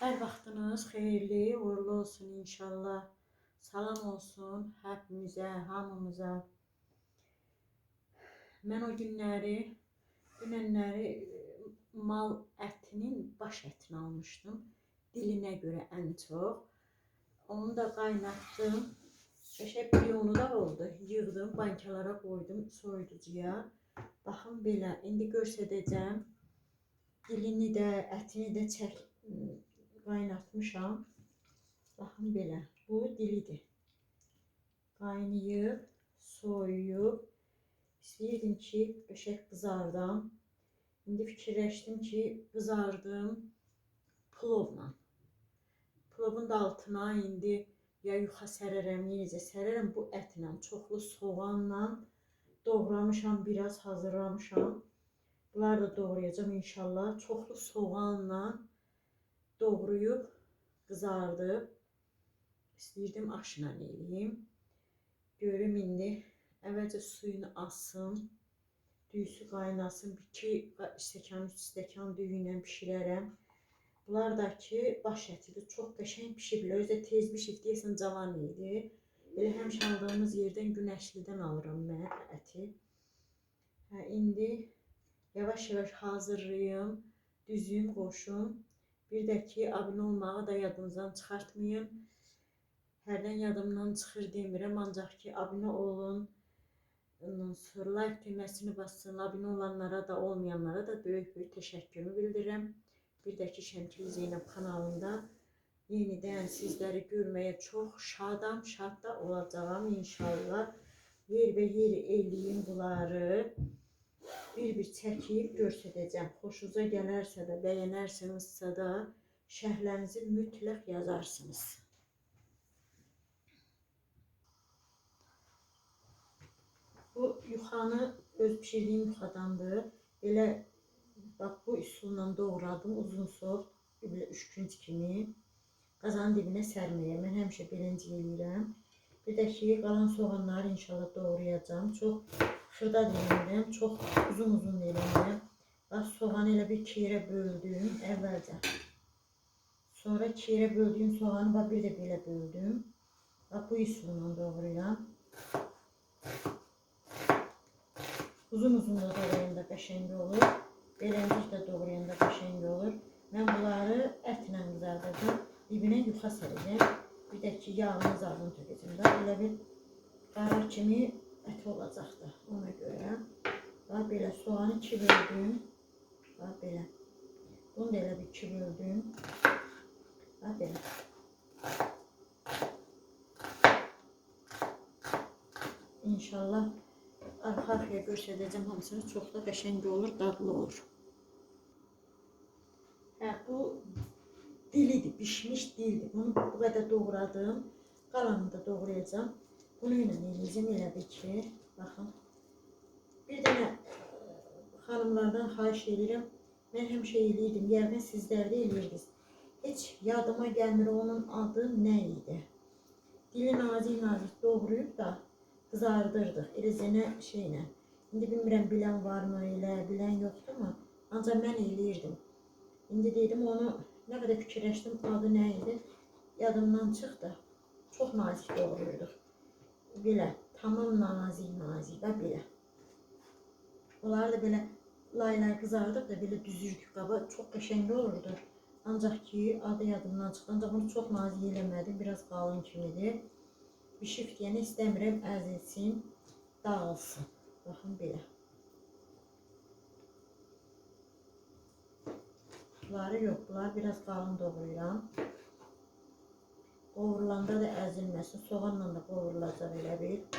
Her vaxtınız xeyirli, uğurlu olsun inşallah. Salam olsun hepimize, hamımıza. Mən o günləri, dünənləri e, mal ətinin baş ətini almışdım. Dilinə görə ən çox. Onu da qaynatdım. Qəşəng biyonu da oldu. Yığdım, bankalara qoydum soyuducuya. Baxın belə, indi göstərəcəm. Dilini də, ətini də çək qaynatmışam. Baxın belə, bu dilidir. Qaynayıb, soyuyub. İstəyirdim ki, qəşəng qızardam. İndi fikirləşdim ki, qızardım plovla. Plovun da altına indi ya yuxa sərərəm, necə sərərəm bu ətlə, çoxlu soğanla doğramışam, biraz hazırlamışam. Bunları da doğrayacağım inşallah. Çoxlu soğanla doğrayıb qızardıb istəyirdim aşına eləyim. Görüm indi əvvəlcə suyunu assın. Düyüsü qaynasın. 2 stəkan, 3 stəkan düyü ilə bişirərəm. Bunlar da ki, baş ətidir. Çox qəşəng pişiblər. Özü də tez pişib deyəsən cavan idi. Belə həmişə aldığımız yerdən günəşlidən alıram mən əti. Hə, indi yavaş-yavaş hazırlayım, düzüm, qoşum. Bir də ki, abunə olmağı da yadınızdan çıxartmayın. Hərdən yadımdan çıxır demirəm, ancaq ki, abunə olun. Like düyməsini bassın. Abunə olanlara da, olmayanlara da böyük-böyük təşəkkürümü bildirirəm. Bir də ki, Şəmkili Zeynəb kanalında yenidən sizləri görməyə çox şadam, şad da olacağam inşallah. Yer və yer eləyim bunları. Bir-bir çəkib göstərəcəm. Xoşunuza gələrsə də, bəyənərsinizsə də şərhlərinizi mütləq yazarsınız. Bu yuxanı öz pişirdiyim yuxadandır. Belə bax bu üsulla doğradım uzun soğ, belə üçkünc kimi. Qazanın dibinə sərməyə. Mən həmişə beləncə eləyirəm. Bir də ki, qalan soğanları inşallah doğrayacağım. Çox xırda dilimləyirəm, çox uzun-uzun dilimləyirəm. Bax soğanı elə bir yerə böldüm əvvəlcə. Sonra iki yerə böldüyüm soğanı bax bir də belə böldüm. Bax bu üsulla doğrayıram. Uzun-uzun da doğrayanda qəşəng olur. Beləncik də doğrayanda qəşəng olur. Mən bunları ətlə qızardacağam. Dibinə yuxa sərəcəm. Bir də ki, yağını zarını tökəcəm də. Elə bir qara kimi ət olacaqdır. Ona görə. Bax belə soğanı iki böldüm. Bax belə. Bunu da elə bir iki böldüm. Bax belə. İnşallah arxa arkaya göstərəcəm hamısını. Çox da qəşəng olur, dadlı olur. Hə, bu dilidir, bişmiş dildir. Bunu bu qədər doğradım. Qalanını da doğrayacağım. Bunu ilə eləyəcəm elə bir ki, baxın. Bir dənə e, xanımlardan xahiş edirəm. Mən həmişə eləyirdim. Yəqin sizlər də eləyirdiniz. Heç yadıma gəlmir onun adı nə idi. Dili nazik-nazik doğrayıb da qızardırdıq. Eləcənə şeylə. İndi bilmirəm bilən varmı, elə bilən yoxdurmu? Ancaq mən eləyirdim. İndi dedim onu nə qədər fikirləşdim adı nə idi? Yadımdan çıxdı. Çox nazik doğrayırdıq. Belə tamam nazik-nazik və belə. Bunları da belə laylar qızardıb da belə düzürdük qaba. Çox qəşəng olurdu. Ancaq ki adı yadımdan çıxdı. Ancaq bunu çox nazik eləmədim. Biraz qalın kimidir. Bişib deyəni istəmirəm əzilsin, dağılsın. Baxın belə. Bunları yox, bunları biraz qalın doğrayıram. Qovurulanda da əzilməsin, soğanla da qovurulacaq elə bir.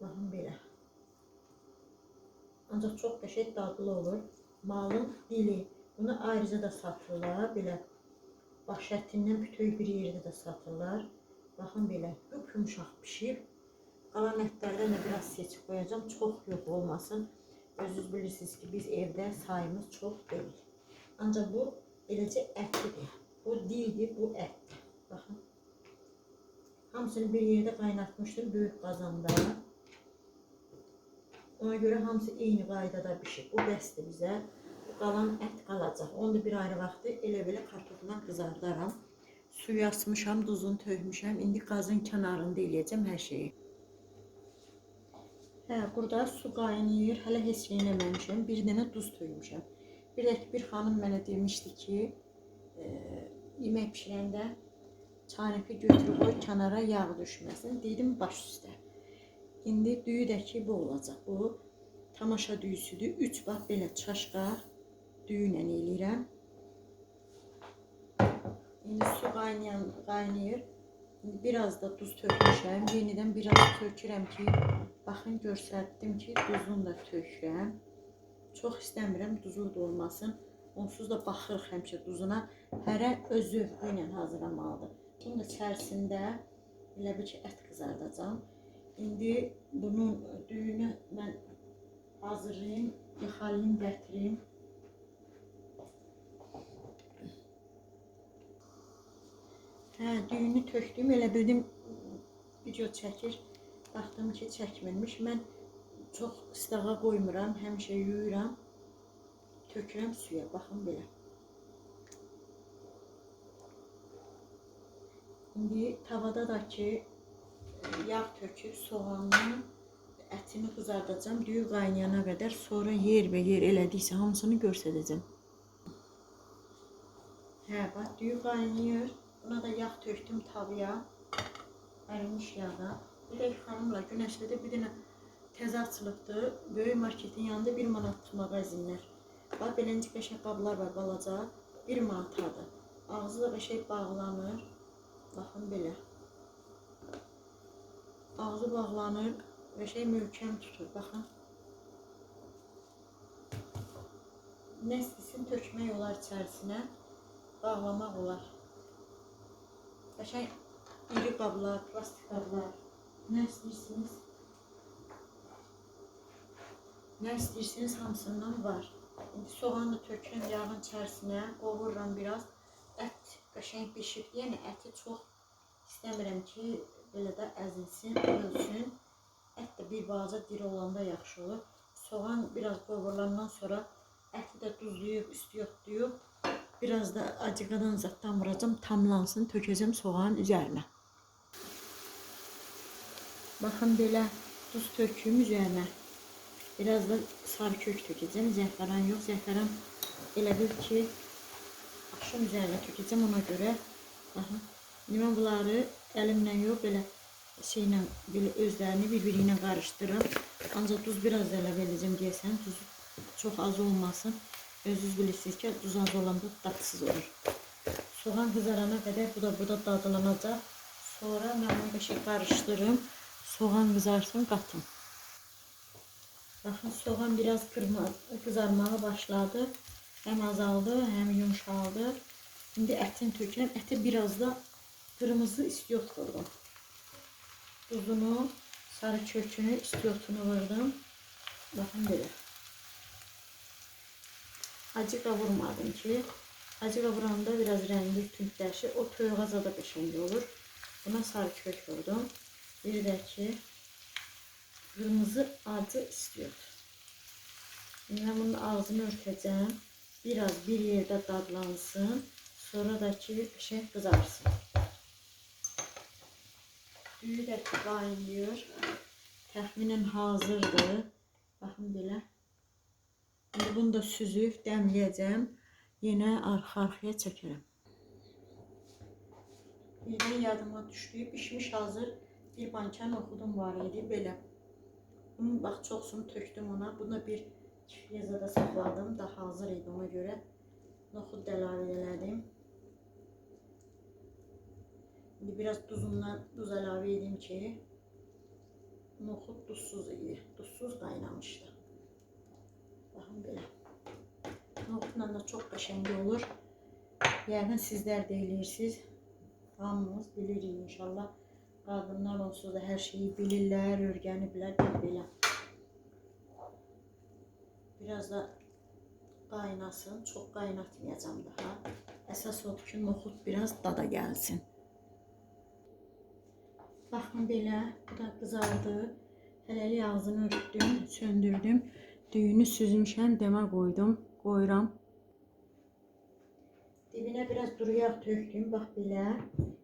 Baxın belə. Ancaq çox qəşəng dadlı olur. Malın dili. Bunu ayrıca da satırlar, belə baş ətindən bütöv bir yerdə də satırlar. Baxın belə, yup yumşaq pişib. Qalan ətlərdən də biraz seçib qoyacağım. Çox yox olmasın. Özünüz bilirsiniz ki, biz evdə sayımız çox deyil. Ancaq bu eləcə ətlidir. Bu dildir, bu ətdir. Baxın. Hamısını bir yerdə qaynatmışdım böyük qazanda. Ona görə hamısı eyni qaydada bişib. Bu bəsdir bizə. Qalan ət qalacaq. Onu da bir ayrı vaxtı elə belə kartofla qızardaram. Suyu asmışam, duzunu tökmüşəm. İndi qazın kənarında eləyəcəm hər şeyi. Hə, burada su qaynayır. Hələ heç nə eləməmişəm. Bir dənə duz tökmüşəm. Bir də bir xanım mənə demişdi ki, e, yemək bişirəndə çanəki götürüb qoy kənara yağ düşməsin. Dedim baş üstə. İndi düyü də ki bu olacaq. Bu tamaşa düyüsüdür. 3 bax belə çaşqa düyü ilə eləyirəm. İndi su qaynayan qaynayır. İndi biraz da duz tökmüşəm. Yenidən biraz tökürəm ki, baxın göstərdim ki, duzunu da tökürəm. Çox istəmirəm duzlu da olmasın. Onsuz da baxırıq həmişə duzuna. Hərə öz zövqü ilə hazırlamalıdır. Da içərisində elə bir ki, ət qızardacağam. İndi bunun düyünü mən hazırlayayım, yıxalayım, gətirim. Hə, düyünü tökdüm, elə bildim video çəkir. Baxdım ki, çəkmirmiş. Mən çox istağa qoymuram, həmişə yuyuram. Tökürəm suya, baxın belə. İndi tavada da ki e, yağ töküb soğanla ətini qızardacağam. Düyü qaynayana qədər sonra yer və yer elədiksə hamısını göstərəcəm. Hə, bax düyü qaynayır. Buna da yağ tökdüm tavaya. Ərimiş yağa. Bir də xanımla güneşlədə bir dənə təzə açılıbdı. Böyük marketin yanında 1 manatlıq mağazinlər. Bax beləcə qəşəng qablar var balaca. 1 manatadır. Ağzı da qəşəng bağlanır. Baxın belə. Ağzı bağlanır və şey möhkəm tutur. Baxın. Nə istəsin tökmək olar içərisinə. Bağlamaq olar. Qəşəng iri qablar, plastik qablar. Nə istəyirsiniz? Nə istəyirsiniz hamısından var. İndi soğanı tökürəm yağın içərisinə, qovururam biraz. Qəşəng bişib. Yəni əti çox istəmirəm ki, belə də əzilsin, ölsün. Ət bir balaca diri olanda yaxşı olur. Soğan biraz qovurulandan sonra əti də duzlayıb, üstü yoxlayıb. Biraz da acıqadan zatdan vuracağım, tamlansın, tökəcəm soğanın üzərinə. Baxın belə duz töküm üzərinə. Biraz da sarı kök tökəcəm. Zəfəran yox, zəfəran elə bil ki, aşın üzərinə tökəcəm ona görə. Baxın. İndi mən bunları əlimlə yox, belə şeylə, belə özlərini bir-biri ilə qarışdırıram. Biraz da əlavə edəcəm deyəsən, duz çox az olmasın. Özünüz bilirsiniz ki, duz az olanda dadsız olur. Soğan qızarana qədər bu da burada dadlanacaq. Sonra mən onu qəşəng qarışdırım. Soğan qızarsın, qatım. Baxın, soğan biraz qırma, qızarmağa başladı. Həm azaldı, həm yumşaldı. İndi ətini tökürəm. Ətə biraz da qırmızı istiot vurdum. Tuzunu, sarı kökünü, istiotunu vurdum. Baxın belə. Acı kavurmadım ki. Acı kavuranda biraz rengi tüntləşir. O toyuğaza da qəşəng olur. Buna sarı kök vurdum. Bir də ki qırmızı acı istiyor. Şimdi bunun ağzını örteceğim. Biraz bir yerde dadlansın. Sonra da ki şey kızarsın. Düyü də ki qaynayır. Təxminən hazırdır. Baxın belə. Bunu da süzüb dəmləyəcəm. Yenə arxa-arxaya çəkərəm. Birdən yadıma düşdü. Pişmiş hazır bir bankan oxudum var idi belə. Bunun bax çoxsunu tökdüm ona. Bunu bir yazada saxladım. Daha hazır idi ona görə. Noxud da əlavə elədim. İndi biraz duzundan duz əlavə edeyim ki noxud duzsuz idi. Duzsuz qaynamışdı. Baxın belə. Noxudla da çox qəşəng olur. Yəqin sizlər də eləyirsiniz. Hamımız bilirik inşallah. Qadınlar onsuz da hər şeyi bilirlər, öyrəniblər belə. Biraz da kaynasın. Çok kaynatmayacağım daha. Esas o ki nohut biraz dada gelsin. Baxın belə, bu da qızardı. Hələlik ağzını örtdüm, söndürdüm. Düyünü süzmüşəm, dəmə qoydum, qoyuram. Dibinə biraz duru yağ tökdüm, bax belə.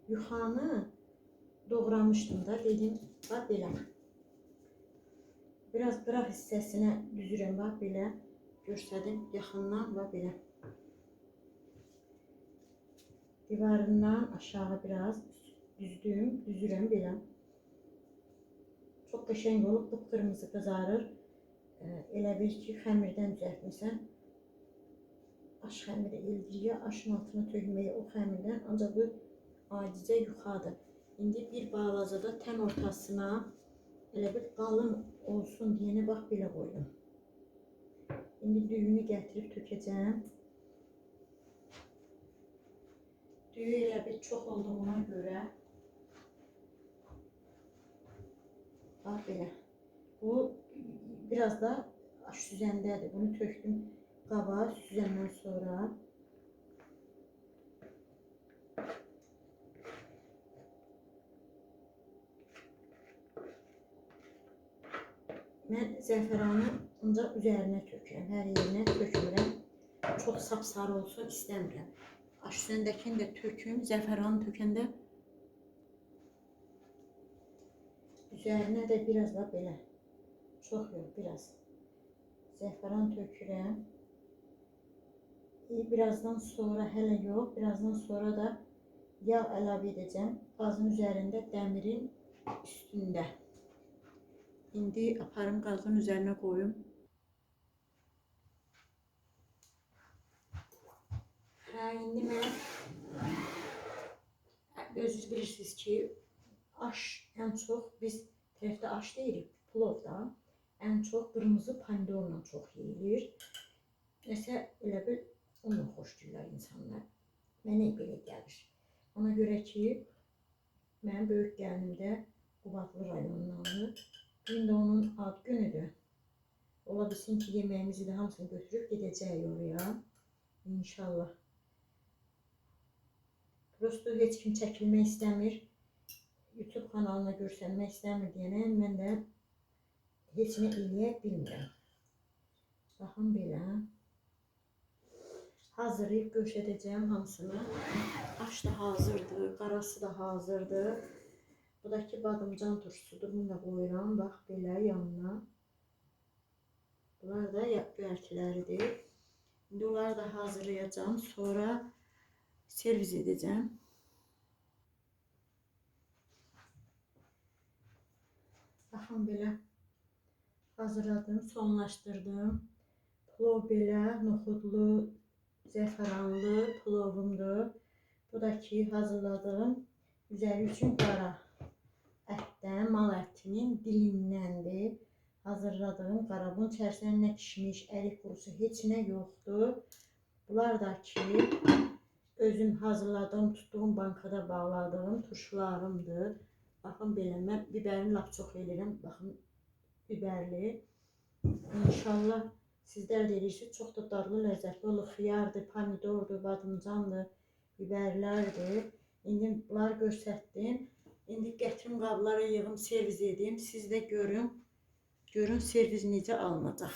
Yuxanı doğramışdım da, dedim, bax belə. Biraz qıraq hissəsinə düzürəm, bax belə. Göstərdim yaxından, bax belə. Divarından aşağı biraz düzdüm, düzürəm belə. Çox qəşəng olub, qıpqırmızı qızarır. Ee, Elə bil ki, xəmirdən düzəltmisən. Aş xəmiri eldiyə, aşın altına tökməyə o xəmirdən, ancaq bu adicə yuxadır. İndi bir balazada tən ortasına elə bir qalın olsun deyənə bax belə qoydum. İndi düyünü gətirib tökəcəm. Düyü elə bir çox olduğuna görə bax belə. Bu biraz da süzəndədir. Bunu tökdüm qaba süzəndən sonra. Mən zəfəranı ancaq üzərinə tökürəm. Hər yerinə tökmürəm. Çox sapsarı olsun istəmirəm. Aş süzəndəkini də töküm, zəfəranı tökəndə üzərinə də biraz da belə. Çox yox, biraz. Zəfəran tökürəm. İyi, birazdan sonra hələ yox, birazdan sonra da yağ əlavə edəcəm. Qazın üzərində, dəmirin üstündə. İndi aparım qazın üzərinə qoyum. Hə, indi mən özünüz bilirsiniz ki, aş ən çox biz tərəfdə aş deyirik, plovda ən çox qırmızı pomidorla çox yeyilir. Nəsə elə bil onunla xoşlayırlar insanlar. Mənə belə gəlir. Ona görə ki, mənim böyük gəlinim də Qubadlı rayonundandır. Də onun ad günüdür. Ola bilsin ki, yeməyimizi də hamısını götürüb gedəcəyik oraya. İnşallah. Prosto heç kim çəkilmək istəmir. YouTube kanalına görsənmək istəmir deyənə mən də heç nə eləyə bilmirəm. Baxın belə. Hazırlayıb göstərəcəyim hamısını. Aş da hazırdır, qarası da hazırdır. Bu da ki badımcan turşusudur. Bunu da qoyuram. Bax belə yanına. Bunlar da göyərtiləridir. İndi onları da hazırlayacağım. Sonra servis edəcəm. Baxın belə hazırladım, sonlaşdırdım. Plov belə noxudlu, zəfəranlı plovumdur. Bu da ki hazırladığım üzəri üçün qara ətdən, mal ətinin dilimdəndir. Hazırladığım qara bunun içərisinə nə kişmiş, ərik qurusu heç nə yoxdur. Bunlar da ki özüm hazırladığım, tutduğum bankada bağladığım turşularımdır. Baxın belə mən bibərini lap çox eləyirəm. Baxın biberli. İnşallah sizlər də eləyirsiniz. Çox da dadlı, ləzzətli olur. Xiyardır, pomidordur, badımcandır, biberlərdir. İndi bunları göstərdim. İndi gətirim qablara yığım, servis edeyim. Siz də görün. Görün servis necə alınacaq.